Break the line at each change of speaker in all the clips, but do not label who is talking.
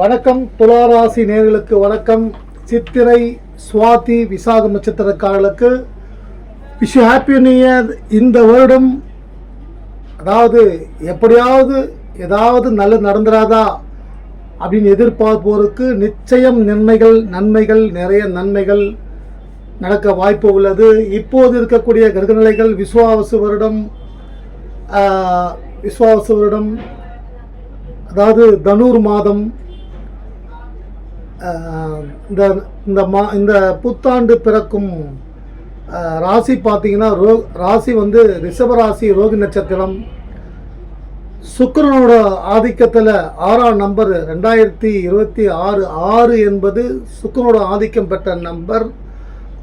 வணக்கம். துளாராசி நேர்களுக்கு வணக்கம். சித்திரை சுவாதி விசாகம் நட்சத்திரக்காரர்களுக்கு விஷ் ஹாப்பி நியூ இயர் இந்த வருடம் அதாவது எப்படியாவது ஏதாவது நல்லது நடந்துராதா அப்படின்னு எதிர்பார்ப்போருக்கு நிச்சயம் நன்மைகள் நன்மைகள் நிறைய நன்மைகள் நடக்க வாய்ப்பு உள்ளது. இப்போது இருக்கக்கூடிய கிரகநிலைகள் விஸ்வாவசு வருடம் விஸ்வாவசு வருடம் அதாவது தனுர் மாதம் இந்த இந்த மா இந்த புத்தாண்டு பிறக்கும் ராசி பார்த்தீங்கன்னா ரோ ராசி வந்து ரிஷபராசி ரோகி நட்சத்திரம். சுக்கரனோட ஆதிக்கத்தில் ஆறாம் நம்பர் ரெண்டாயிரத்தி இருபத்தி ஆறு ஆறு என்பது சுக்கரனோட ஆதிக்கம் பெற்ற நம்பர்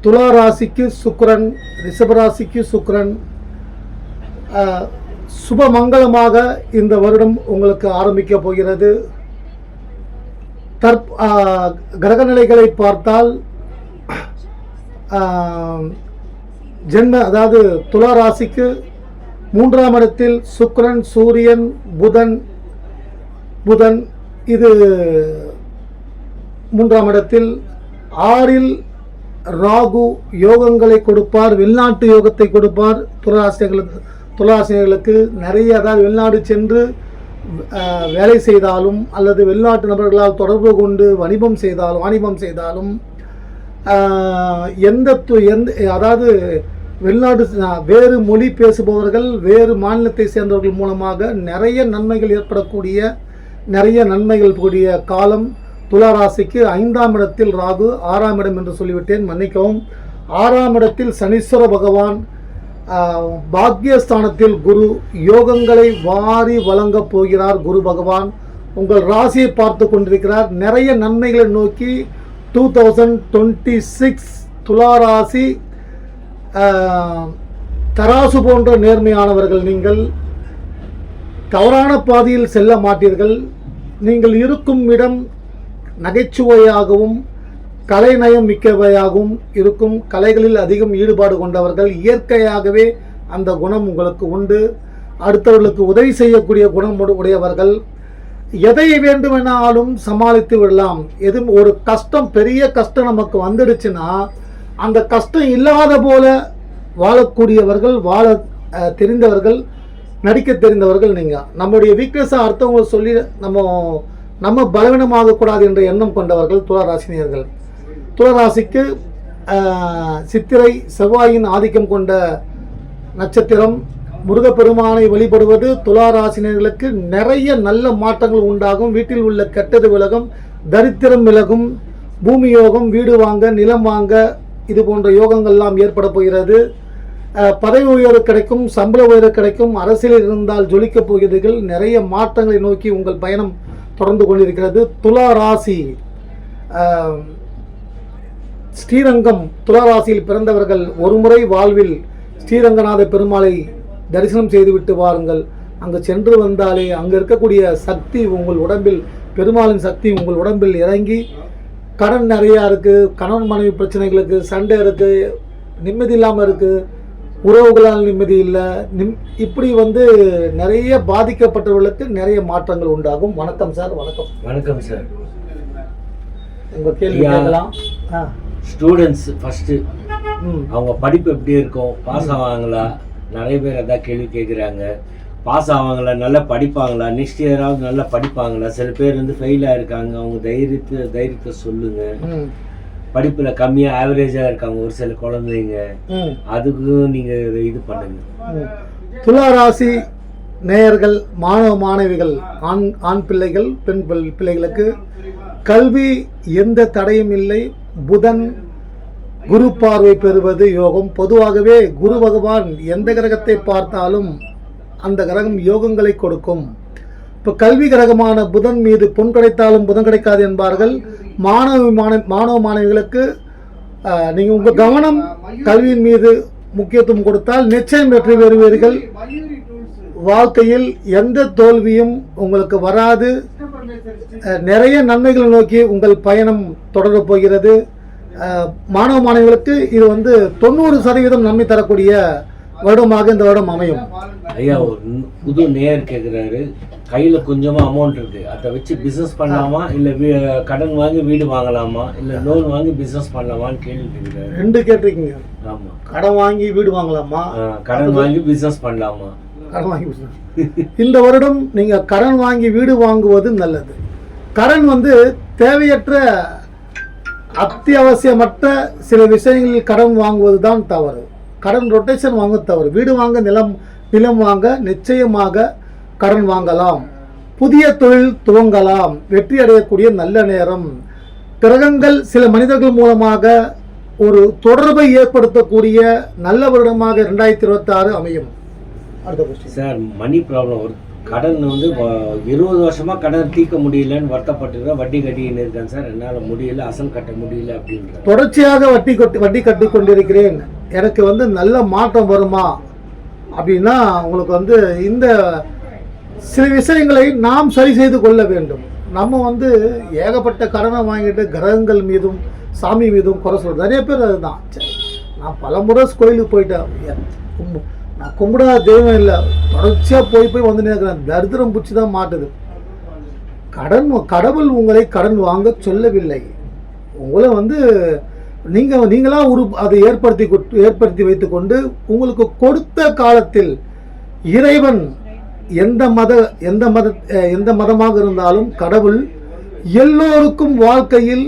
துலா ராசிக்கு சுக்கரன் ரிஷபராசிக்கு சுக்கரன். சுபமங்கலமாக இந்த வருடம் உங்களுக்கு ஆரம்பிக்க போகிறது. தற் கிரக கிரகநிலைகளை பார்த்தால் ஜென்ம அதாவது துலா ராசிக்கு மூன்றாம் இடத்தில் சுக்ரன் சூரியன் புதன் புதன் இது மூன்றாம் இடத்தில் ஆறில் ராகு யோகங்களை கொடுப்பார் வெளிநாட்டு யோகத்தை கொடுப்பார். துளாசிரியர்களுக்கு துளாசிரியர்களுக்கு நிறைய அதாவது வெளிநாடு சென்று வேலை செய்தாலும் அல்லது வெளிநாட்டு நபர்களால் தொடர்பு கொண்டு வணிபம் செய்தாலும் வாணிபம் செய்தாலும் எந்த து- எந்த அதாவது வெளிநாடு வேறு மொழி பேசுபவர்கள் வேறு மாநிலத்தை சேர்ந்தவர்கள் மூலமாக நிறைய நன்மைகள் ஏற்படக்கூடிய நிறைய நன்மைகள் கூடிய காலம் துளாராசிக்கு ஐந்தாம் இடத்தில் ராகு ஆறாம் இடம் என்று சொல்லிவிட்டேன் மன்னிக்கவும். ஆறாம் இடத்தில் சனீஸ்வர பகவான் பாக்யஸ்தானத்தில் குரு யோகங்களை வாரி வழங்கப் போகிறார் குரு பகவான். உங்கள் ராசியை பார்த்து கொண்டிருக்கிறார். நிறைய நன்மைகளை நோக்கி டூ தௌசண்ட் டுவெண்ட்டி சிக்ஸ் துலா ராசி தராசு போன்ற நேர்மையானவர்கள் நீங்கள் தவறான பாதையில் செல்ல மாட்டீர்கள். நீங்கள் இருக்கும் இடம் நகைச்சுவையாகவும் கலைநயம் மிக்கவையாகவும் இருக்கும். கலைகளில் அதிகம் ஈடுபாடு கொண்டவர்கள் இயற்கையாகவே அந்த குணம் உங்களுக்கு உண்டு. அடுத்தவர்களுக்கு உதவி செய்யக்கூடிய குணம் உடையவர்கள். எதை வேண்டுமெனாலும் சமாளித்து விடலாம். எது ஒரு கஷ்டம் பெரிய கஷ்டம் நமக்கு வந்துடுச்சுன்னா அந்த கஷ்டம் இல்லாத போல வாழக்கூடியவர்கள் வாழ தெரிந்தவர்கள் நடிக்க தெரிந்தவர்கள் நீங்கள் நம்முடைய வீக்னஸை அடுத்தவங்க சொல்லி நம்ம நம்ம பலவீனமாகக்கூடாது என்ற எண்ணம் கொண்டவர்கள் துளராசினியர்கள் துளராசிக்கு சித்திரை செவ்வாயின் ஆதிக்கம் கொண்ட நட்சத்திரம். முருகப்பெருமானை வழிபடுவது துளாராசினர்களுக்கு நிறைய நல்ல மாற்றங்கள் உண்டாகும். வீட்டில் உள்ள கெட்டது விலகும் தரித்திரம் விலகும் பூமி யோகம் வீடு வாங்க நிலம் வாங்க இது போன்ற யோகங்கள்லாம் ஏற்பட போகிறது. பதவி உயர்வு கிடைக்கும் சம்பள உயர்வு கிடைக்கும் அரசியலில் இருந்தால் ஜொலிக்கப் போகிறீர்கள். நிறைய மாற்றங்களை நோக்கி உங்கள் பயணம் தொடர்ந்து கொண்டிருக்கிறது. துலா ராசி ஸ்ரீரங்கம் துளாராசியில் பிறந்தவர்கள் ஒருமுறை வாழ்வில் ஸ்ரீரங்கநாத பெருமாளை தரிசனம் செய்துவிட்டு வாருங்கள். அங்கு சென்று வந்தாலே அங்கு இருக்கக்கூடிய சக்தி உங்கள் உடம்பில் பெருமாளின் சக்தி உங்கள் உடம்பில் இறங்கி கடன் நிறையா இருக்குது கணவன் மனைவி பிரச்சனைகளுக்கு சண்டை இருக்குது நிம்மதி இல்லாமல் இருக்குது உறவுகளால் நிம்மதி இல்லை நிம் இப்படி வந்து நிறைய பாதிக்கப்பட்டவர்களுக்கு நிறைய மாற்றங்கள் உண்டாகும். வணக்கம் சார் வணக்கம்.
வணக்கம் சார்.
உங்கள் கேள்வி. கேட்கலாம். ஆ.
ஸ்டூடெண்ட்ஸ் ஃபஸ்ட்டு அவங்க படிப்பு எப்படி இருக்கும்? பாஸ் ஆவாங்களா? நிறைய பேர் அதான் கேள்வி கேட்குறாங்க பாஸ் ஆவாங்களா? நல்லா படிப்பாங்களா? நெக்ஸ்ட் இயராவது நல்லா படிப்பாங்களா? சில பேர் வந்து ஃபெயில் ஆயிருக்காங்க. அவங்க தைரியத்தை தைரியத்தை சொல்லுங்க.
ம்.
படிப்பில் கம்மியாக ஆவரேஜாக இருக்காங்க ஒரு சில குழந்தைங்க. அதுக்கும் நீங்கள் இது பண்ணுங்க.
ம். துலா ராசி நேயர்கள் மாணவ மாணவிகள் ஆண் ஆண் பிள்ளைகள் பெண் பிள்- பிள்ளைகளுக்கு கல்வி எந்த தடையும் இல்லை. புதன் குரு பார்வை பெறுவது யோகம். பொதுவாகவே குரு பகவான் எந்த கிரகத்தை பார்த்தாலும் அந்த கிரகம் யோகங்களை கொடுக்கும். இப்போ கல்வி கிரகமான புதன் மீது பொன் கிடைத்தாலும் புதன் கிடைக்காது என்பார்கள். மாணவ மாணவ மாணவ மாணவிகளுக்கு நீங்கள் உங்கள் கவனம் கல்வியின் மீது முக்கியத்துவம் கொடுத்தால் நிச்சயம் வெற்றி பெறுவீர்கள். வாழ்க்கையில் எந்த தோல்வியும் உங்களுக்கு வராது. நிறைய நன்மைகளை நோக்கி உங்கள் பயணம் தொடரப் போகிறது. மாணவ மாணவிகளுக்கு இது வந்து தொண்ணூறு சதவீதம் நன்மை தரக்கூடிய வருடமாக இந்த வருடம் அமையும்.
ஐயா ஒரு புது நேயர் கேட்குறாரு கையில கொஞ்சமா அமௌண்ட் இருக்கு. அதை வச்சு பிசினஸ் பண்ணலாமா? இல்ல வீ- கடன் வாங்கி வீடு வாங்கலாமா? இல்ல லோன் வாங்கி பிசினஸ் பண்ணலாமான்னு கேள்வி கேட்கிறாரு
ரெண்டு கேட்டிருக்கீங்க.
ஆமா.
கடன் வாங்கி வீடு வாங்கலாமா?
கடன் வாங்கி பிசினஸ் பண்ணலாமா?
கடன் வாங்கி இந்த வருடம் நீங்கள் கடன் வாங்கி வீடு வாங்குவது நல்லது. கடன் வந்து தேவையற்ற அத்தியாவசியமற்ற சில விஷயங்களில் கடன் வாங்குவது தான் தவறு. கடன் ரொட்டேஷன் வாங்க தவறு. வீடு வாங்க நிலம் நிலம் வாங்க நிச்சயமாக கடன் வாங்கலாம். புதிய தொழில் துவங்கலாம். வெற்றி அடையக்கூடிய நல்ல நேரம். கிரகங்கள் சில மனிதர்கள் மூலமாக ஒரு தொடர்பை ஏற்படுத்தக்கூடிய நல்ல வருடமாக இரண்டாயிரத்தி இருபத்தி ஆறு அமையும்.
சார் மணி ப்ராப்ளம் ஒரு கடன் வந்து இருபது வருஷமா கடன் தீர்க்க முடியலன்னு வருத்தப்பட்டு வட்டி கட்டின்னு இருக்கேன் சார் என்னால முடியல அசல் கட்ட முடியல அப்படின்ற
தொடர்ச்சியாக வட்டி கட்டி வட்டி கட்டி கொண்டிருக்கிறேன். எனக்கு வந்து நல்ல மாற்றம் வருமா? அப்படின்னா உங்களுக்கு வந்து இந்த சில விஷயங்களை நாம் சரி செய்து கொள்ள வேண்டும். நம்ம வந்து ஏகப்பட்ட கடனை வாங்கிட்டு கிரகங்கள் மீதும் சாமி மீதும் குறை சொல்றது. நிறைய பேர் அதுதான். சரி, நான் பல முறை கோயிலுக்கு போயிட்டேன். நான் கும்பிடாத தெய்வம் இல்லை. தொடர்ச்சியாக போய் போய் வந்து நிற்கிறேன். தரித்திரம் பிடிச்சி தான் மாட்டுது. கடன் கடவுள் உங்களை கடன் வாங்க சொல்லவில்லை. உங்களை வந்து நீங்கள் நீங்களாக உரு அதை ஏற்படுத்தி கொட்- ஏற்படுத்தி வைத்துக்கொண்டு உங்களுக்கு கொடுத்த காலத்தில் இறைவன் எந்த மத எந்த மத எந்த மதமாக இருந்தாலும் கடவுள் எல்லோருக்கும் வாழ்க்கையில்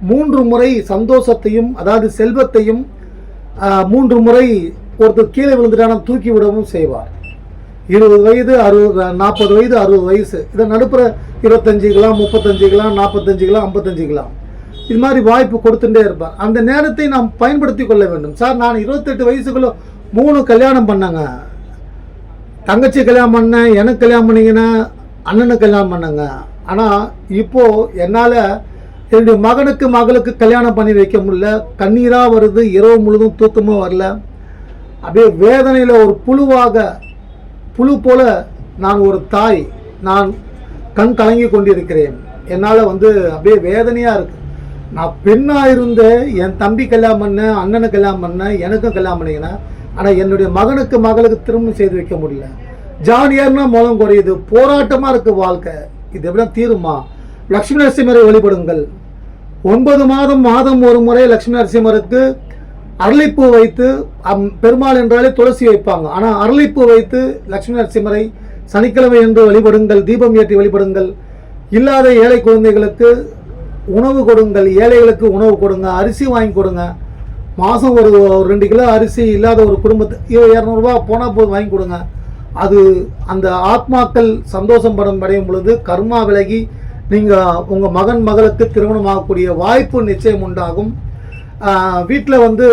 மூன்று முறை சந்தோஷத்தையும் அதாவது செல்வத்தையும் மூன்று முறை ஒருத்தர் கீழே விழுந்துட்டான தூக்கி விடவும் செய்வார். இருபது வயது அறுபது நாற்பது வயது அறுபது வயசு. இதை நடுப்புற நாற்பத்தஞ்சு கிலாம் ஐம்பத்தஞ்சு கிலாம் இது மாதிரி வாய்ப்பு கொடுத்துட்டே இருப்பார். அந்த நேரத்தை நாம் பயன்படுத்தி கொள்ள வேண்டும். சார் நான் இருபத்தெட்டு வயசுக்குள்ள மூணு கல்யாணம் பண்ணேங்க. தங்கச்சி கல்யாணம் பண்ணேன் எனக்கு கல்யாணம் பண்ணிங்கன்னா அண்ணனுக்கு கல்யாணம் பண்ணேங்க. ஆனால் இப்போது என்னால் என்னுடைய மகனுக்கு மகளுக்கு கல்யாணம் பண்ணி வைக்க முடியல. கண்ணீராக வருது இரவு முழுதும் தூக்கமும் வரல. அப்படியே வேதனையில் ஒரு புழுவாக புழு போல நான் ஒரு தாய் நான் கண் கலங்கி கொண்டிருக்கிறேன். என்னால் வந்து அப்படியே வேதனையாக இருக்கு. நான் பெண்ணாக இருந்த என் தம்பி கல்யாணம் பண்ண அண்ணனை கல்யாணம் பண்ண எனக்கும் கல்யாணம் பண்ணிக்கினேன் ஆனால் என்னுடைய மகனுக்கு மகளுக்கு திரும்ப செய்து வைக்க முடியல. ஜாலியார்னா மோகம் குறையுது. போராட்டமாக இருக்குது வாழ்க்கை. இது எப்படி தீருமா? லக்ஷ்மி நரசிம்மரை வழிபடுங்கள். ஒன்பது மாதம் மாதம் ஒரு முறை லக்ஷ்மி நரசிம்மருக்கு அரளிப்பூ வைத்து அம்- பெருமாள் என்றாலே துளசி வைப்பாங்க. ஆனால் அரளிப்பூ வைத்து லக்ஷ்மி நரசிம்மரை சனிக்கிழமை என்று வழிபடுங்கள் தீபம் ஏற்றி வழிபடுங்கள். இல்லாத ஏழை குழந்தைகளுக்கு உணவு கொடுங்கள் ஏழைகளுக்கு உணவு கொடுங்க அரிசி வாங்கி கொடுங்க. மாதம் ஒரு ஒரு ரெண்டு கிலோ அரிசி இல்லாத ஒரு குடும்பத்துக்கு இரநூறுபா போனால் போது வாங்கி கொடுங்க. அது அந்த ஆத்மாக்கள் சந்தோஷம் படம் அடையும் பொழுது கர்மா விலகி நீங்கள் உங்கள் மகன் மகளுக்கு திருமணம் ஆகக்கூடிய வாய்ப்பு நிச்சயம் உண்டாகும். வீட்டில் வந்து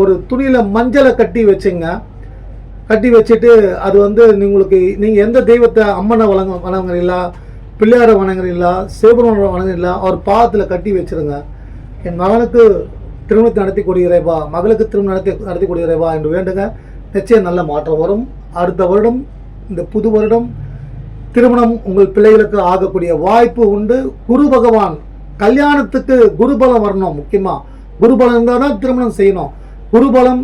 ஒரு துணியில் மஞ்சளை கட்டி வச்சுங்க. கட்டி வச்சுட்டு அது வந்து உங்களுக்கு நீங்கள் எந்த தெய்வத்தை அம்மனை வணங்க வணங்குறீங்களா பிள்ளையாரை வணங்குறீங்களா சிவபெருமானை வணங்குறீங்களா அவர் பாதத்தில் கட்டி வச்சிருங்க. என் மகனுக்கு திருமணத்தை நடத்தி கொடுக்கிறேவா மகளுக்கு திருமணம் நடத்தி நடத்தி கொடுக்கிறேவா என்று வேண்டுங்க. நிச்சயம் நல்ல மாற்றம் வரும். அடுத்த வருடம் இந்த புது வருடம் திருமணம் உங்கள் பிள்ளைகளுக்கு ஆகக்கூடிய வாய்ப்பு உண்டு. குரு பகவான் கல்யாணத்துக்கு குருபலம் வரணும் முக்கியமாக குருபலம் இருந்தால் தான் திருமணம் செய்யணும். குருபலம்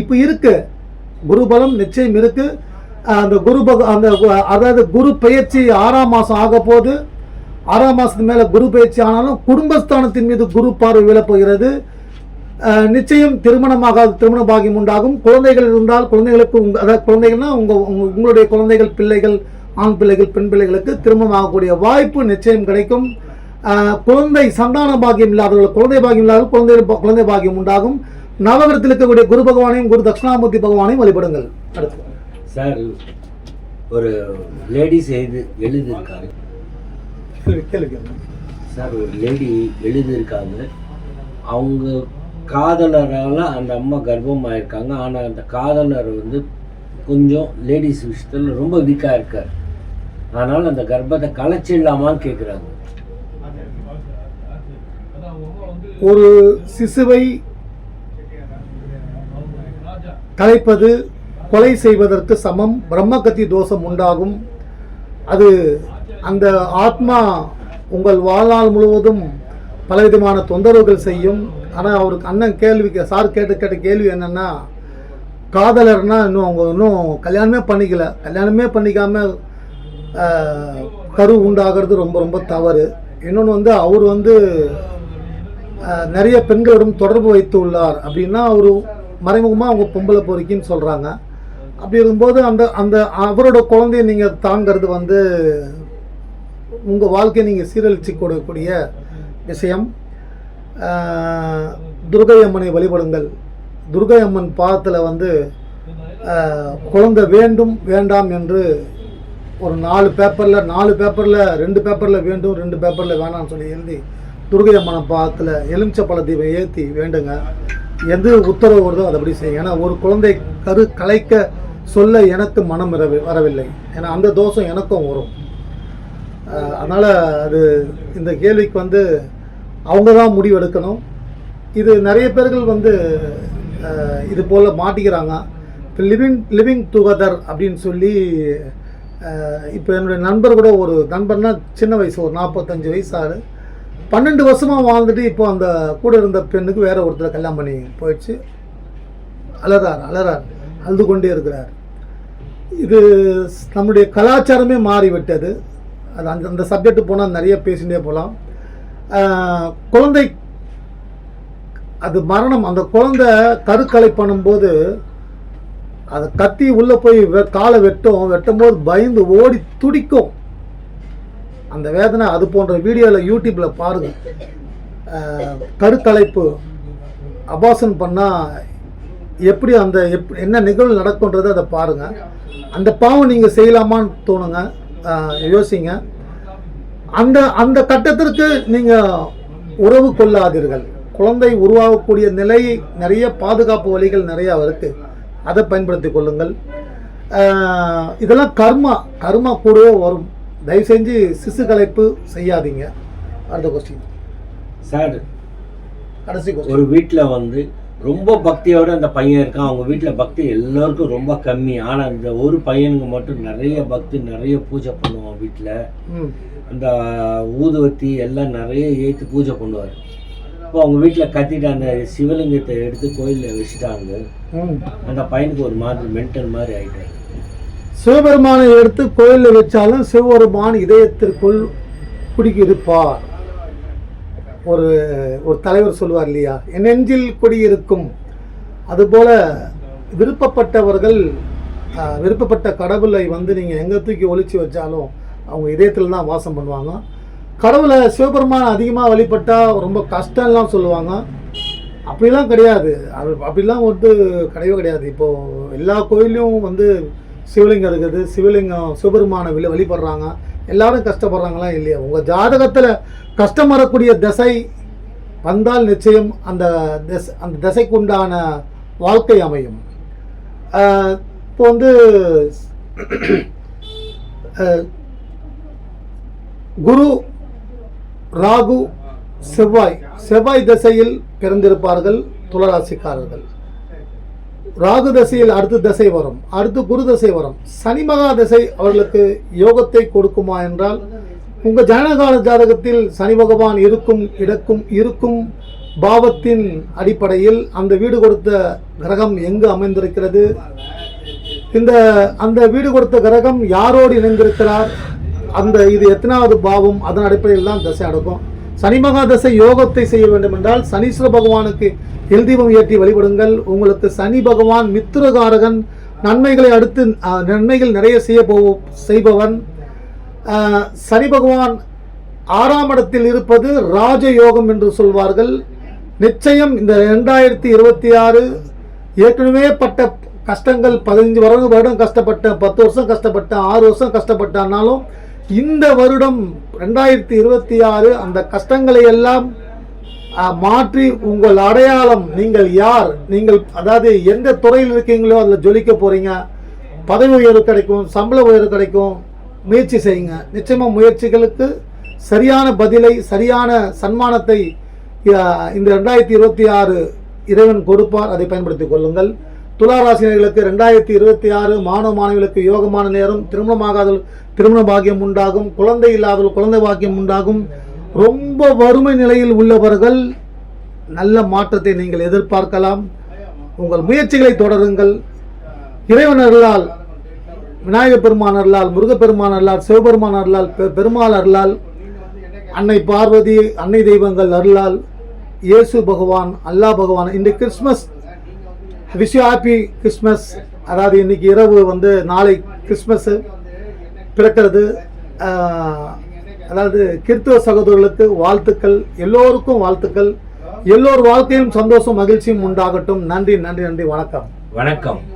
இப்போ இருக்குது குருபலம் நிச்சயம் இருக்குது அந்த குரு அந்த அதாவது குரு பயிற்சி ஆறாம் மாதம் ஆக போது ஆறாம் மாதத்துக்கு மேலே குரு பயிற்சி ஆனாலும் குடும்பஸ்தானத்தின் மீது குரு பார்வை விழப்போகிறது நிச்சயம் திருமணமாக திருமண பாகியம் உண்டாகும். குழந்தைகள் இருந்தால் குழந்தைகளுக்கு உங்க அதாவது குழந்தைகள்னா உங்கள் உங்களுடைய குழந்தைகள் பிள்ளைகள் ஆண் பிள்ளைகள் பெண் பிள்ளைகளுக்கு திருமணம் ஆகக்கூடிய வாய்ப்பு நிச்சயம் கிடைக்கும். குழந்தை சந்தான பாகியம் இல்லாதவர்கள் குழந்தை பாகியம் இல்லாதவர்கள் குழந்தை குழந்தை பாகியம் உண்டாகும். நவகிரகத்தில் இருக்கக்கூடிய குரு பகவானையும் குரு தட்சிணாமூர்த்தி பகவானையும் வழிபடுங்கள். அடுத்து.
சார் ஒரு லேடிஸ் எழுது எழுதியிருக்காங்க. சார் ஒரு லேடி எழுதியிருக்காங்க. அவங்க காதலரால் அந்த அம்மா கர்ப்பமாயிருக்காங்க. ஆனால் அந்த காதலர் வந்து கொஞ்சம் லேடிஸ் விஷயத்தில் ரொம்ப வீக்காக இருக்கார். அதனால் அந்த கர்ப்பத்தை கலைச்சிடலாமான்னு கேட்குறாங்க
ஒரு சிசுவை கலைப்பது கொலை செய்வதற்கு சமம் பிரம்மகத்தி தோஷம் உண்டாகும். அது அந்த ஆத்மா உங்கள் வாழ்நாள் முழுவதும் பலவிதமான தொந்தரவுகள் செய்யும். ஆனால் அவருக்கு அண்ணன் கேள்வி சார் கேட்ட கேட்ட கேள்வி என்னென்னா காதலர்னா இன்னும் அவங்க இன்னும் கல்யாணமே பண்ணிக்கல. கல்யாணமே பண்ணிக்காமல் கரு உண்டாகிறது ரொம்ப ரொம்ப தவறு. இன்னொன்று வந்து அவர் வந்து நிறைய பெண்களிடம் தொடர்பு வைத்து உள்ளார் அப்படின்னா அவர் மறைமுகமாக அவங்க பொம்பளை பொறுக்கின்னு சொல்கிறாங்க அப்படி இருக்கும்போது அந்த அந்த அவரோட குழந்தைய நீங்கள் தாங்கிறது வந்து உங்கள் வாழ்க்கையை நீங்கள் சீரழிச்சு கொடுக்கக்கூடிய விஷயம். துர்கை அம்மனை வழிபடுங்கள். துர்கை அம்மன் பாதத்தில் வந்து குழந்தை வேண்டும் வேண்டாம் என்று ஒரு நாலு பேப்பரில் நாலு பேப்பரில் ரெண்டு பேப்பரில் வேண்டும் ரெண்டு பேப்பரில் வேணாம்னு சொல்லி எழுதி துர்கை அம்மனை பாத்தில் எலுமிச்சை பழ தீபம் ஏற்றி வேண்டுங்க. எது உத்தரவு வருதோ அதைப்படி செய்யுங்க. ஏன்னா ஒரு குழந்தை கரு கலைக்க சொல்ல எனக்கு மனம் வரவி வரவில்லை. ஏன்னா அந்த தோஷம் எனக்கும் வரும். அதனால் அது இந்த கேள்விக்கு வந்து அவங்க தான் முடிவெடுக்கணும். இது நிறைய பேர்கள் வந்து இது போல் மாட்டிக்கிறாங்க. இப்போ லிவிங் லிவிங் டுகெதர் அப்படின்னு சொல்லி இப்போ என்னுடைய நண்பர் கூட ஒரு நண்பர்னால் சின்ன வயசு ஒரு நாற்பத்தஞ்சு வயசு ஆறு பன்னெண்டு வருஷமாக வாழ்ந்துட்டு இப்போ அந்த கூட இருந்த பெண்ணுக்கு வேற ஒருத்தர் கல்யாணம் பண்ணி போயிடுச்சு. அலறார் அலறார் அழுது கொண்டே இருக்கிறார். இது நம்முடைய கலாச்சாரமே மாறிவிட்டது. அது அந்த அந்த சப்ஜெக்ட் போனால் நிறைய பேசிகிட்டே போகலாம் குழந்தை அது மரணம் அந்த குழந்தை கருக்கலை பண்ணும்போது அதை கத்தி உள்ளே போய் வெ- காலை வெட்டும் வெட்டும் போது பயந்து ஓடி துடிக்கும். அந்த வேதனை அது போன்ற வீடியோவில் யூடியூப்பில் பாருங்கள் கருத்தலைப்பு அபாசன் பண்ணால் எப்படி அந்த எப் என்ன நிகழ்வு நடக்குன்றது அதை பாருங்கள் அந்த பாவம் நீங்கள் செய்யலாமான்னு தோணுங்க. யோசிங்க. அந்த அந்த கட்டத்திற்கு நீங்கள் உறவு கொள்ளாதீர்கள். குழந்தை உருவாகக்கூடிய நிலை நிறைய பாதுகாப்பு வழிகள் நிறையா இருக்குது அதை பயன்படுத்தி கொள்ளுங்கள். இதெல்லாம் கர்மா கர்மா கூடவே வரும். தயவு செஞ்சு சிசு கலைப்பு செய்யாதீங்க. அடுத்த கொஸ்டின்
சார்
கடைசி
ஒரு வீட்டில் வந்து ரொம்ப பக்தியோட அந்த பையன் இருக்கான். அவங்க வீட்டில் பக்தி எல்லாருக்கும் ரொம்ப கம்மி. ஆனால் அந்த ஒரு பையனுக்கு மட்டும் நிறைய பக்தி நிறைய பூஜை பண்ணுவான் வீட்டில் அந்த ஊதுவத்தி எல்லாம் நிறைய ஏற்றி பூஜை பண்ணுவார். இப்போ அவங்க வீட்டில் கத்திட்டு அந்த சிவலிங்கத்தை எடுத்து கோயிலில் வச்சுட்டாங்க. அந்த பையனுக்கு ஒரு மாதிரி மென்டல் மாதிரி ஆகிட்டாரு
சிவபெருமானை எடுத்து கோயிலில் வச்சாலும் சிவபெருமான் இதயத்திற்குள் குடியிருப்பார். ஒரு ஒரு தலைவர் சொல்லுவார் இல்லையா? என் நெஞ்சில் குடியிருக்கும் அதுபோல விருப்பப்பட்டவர்கள் விருப்பப்பட்ட கடவுளை வந்து நீங்கள் எங்கே தூக்கி ஒழிச்சு வச்சாலும் அவங்க இதயத்தில் தான் வாசம் பண்ணுவாங்க. கடவுளை சிவபெருமான் அதிகமாக வழிபட்டால் ரொம்ப கஷ்டம்லாம் சொல்லுவாங்க. அப்படிலாம் கிடையாது. அது அப்படிலாம் வந்து கிடையவே கிடையாது. இப்போது எல்லா கோயிலையும் வந்து சிவலிங்கம் இருக்குது. சிவலிங்கம் சிவபெருமானை வெளி வழிபடுறாங்க எல்லாரும் கஷ்டப்படுறாங்களா இல்லையா? உங்கள் ஜாதகத்தில் கஷ்டம் வரக்கூடிய திசை வந்தால் நிச்சயம் அந்த திசை அந்த திசைக்கு உண்டான வாழ்க்கை அமையும். ஆஹ் இப்போ வந்து ஆஹ் குரு ராகு செவ்வாய். செவ்வாய் திசையில் பிறந்திருப்பார்கள் துளராசிக்காரர்கள். ராகு தசையில் அடுத்து தசை வரும். அடுத்து குரு தசை வரும். சனி மகா தசை அவர்களுக்கு யோகத்தை கொடுக்குமா என்றால் உங்கள் ஜனகால ஜாதகத்தில் சனி பகவான் இருக்கும் இடக்கும் இருக்கும் பாவத்தின் அடிப்படையில் அந்த வீடு கொடுத்த கிரகம் எங்கு அமைந்திருக்கிறது? இந்த அந்த வீடு கொடுத்த கிரகம் யாரோடு இணைந்திருக்கிறார்? அந்த இது எத்தனாவது பாவம்? அதன் அடிப்படையில் தான் தசை நடக்கும் சனி மகாதசை யோகத்தை செய்ய வேண்டும் என்றால் சனீஸ்வர பகவானுக்கு எல் தீபம் ஏற்றி வழிபடுங்கள். உங்களுக்கு சனி பகவான் மித்திரகாரகன் நன்மைகளை அடுத்து நன்மைகள் நிறைய செய்ய போ செய்பவன். சனி பகவான் ஆறாம் இடத்தில் இருப்பது ராஜயோகம் என்று சொல்வார்கள். நிச்சயம் இந்த ரெண்டாயிரத்தி இருபத்தி ஆறு ஏற்கனவே பட்ட கஷ்டங்கள் பதினஞ்சு வருடம் வருடம் பத்து வருஷம் கஷ்டப்பட்ட ஆறு வருஷம் கஷ்டப்பட்டானாலும் இந்த வருடம் ரெண்டாயிரத்தி இருபத்தி ஆறு அந்த கஷ்டங்களை எல்லாம் மாற்றி உங்கள் அடையாளம் நீங்கள் யார்? நீங்கள் அதாவது எந்த துறையில் இருக்கீங்களோ அதில் ஜொலிக்க போறீங்க. பதவி உயர்வு கிடைக்கும் சம்பள உயர்வு கிடைக்கும். முயற்சி செய்யுங்க. நிச்சயமாக முயற்சிகளுக்கு சரியான பதிலை சரியான சன்மானத்தை இந்த ரெண்டாயிரத்தி இருபத்தி ஆறு இறைவன் கொடுப்பார். அதை பயன்படுத்திக் கொள்ளுங்கள். துளாராசினர்களுக்கு ரெண்டாயிரத்தி இருபத்தி ஆறு மாணவ மாணவிகளுக்கு யோகமான நேரம் திருமணமாகாதல் திருமண பாக்கியம் உண்டாகும் குழந்தை இல்லாதவர்கள் குழந்தை பாக்கியம் உண்டாகும். ரொம்ப வறுமை நிலையில் உள்ளவர்கள் நல்ல மாற்றத்தை நீங்கள் எதிர்பார்க்கலாம். உங்கள் முயற்சிகளை தொடருங்கள். இறைவனர்களால் விநாயகப் பெருமான் அருளால் முருகப்பெருமான் அருளால் சிவபெருமான் அருளால் பெ- பெருமாள் அருளால் அன்னை பார்வதி அன்னை தெய்வங்கள் அருளால் இயேசு பகவான் அல்லாஹ் பகவான் இன்று கிறிஸ்மஸ் விஷ் ஹாப்பி கிறிஸ்மஸ் அதாவது இன்னைக்கு இரவு வந்து நாளை கிறிஸ்மஸ்ஸு பிறக்கிறது. அதாவது கிறிஸ்துவ சகோதரர்களுக்கு வாழ்த்துக்கள். எல்லோருக்கும் வாழ்த்துக்கள். எல்லோர் வாழ்க்கையும் சந்தோஷம் மகிழ்ச்சியும் உண்டாகட்டும். நன்றி நன்றி நன்றி. வணக்கம்.
வணக்கம்.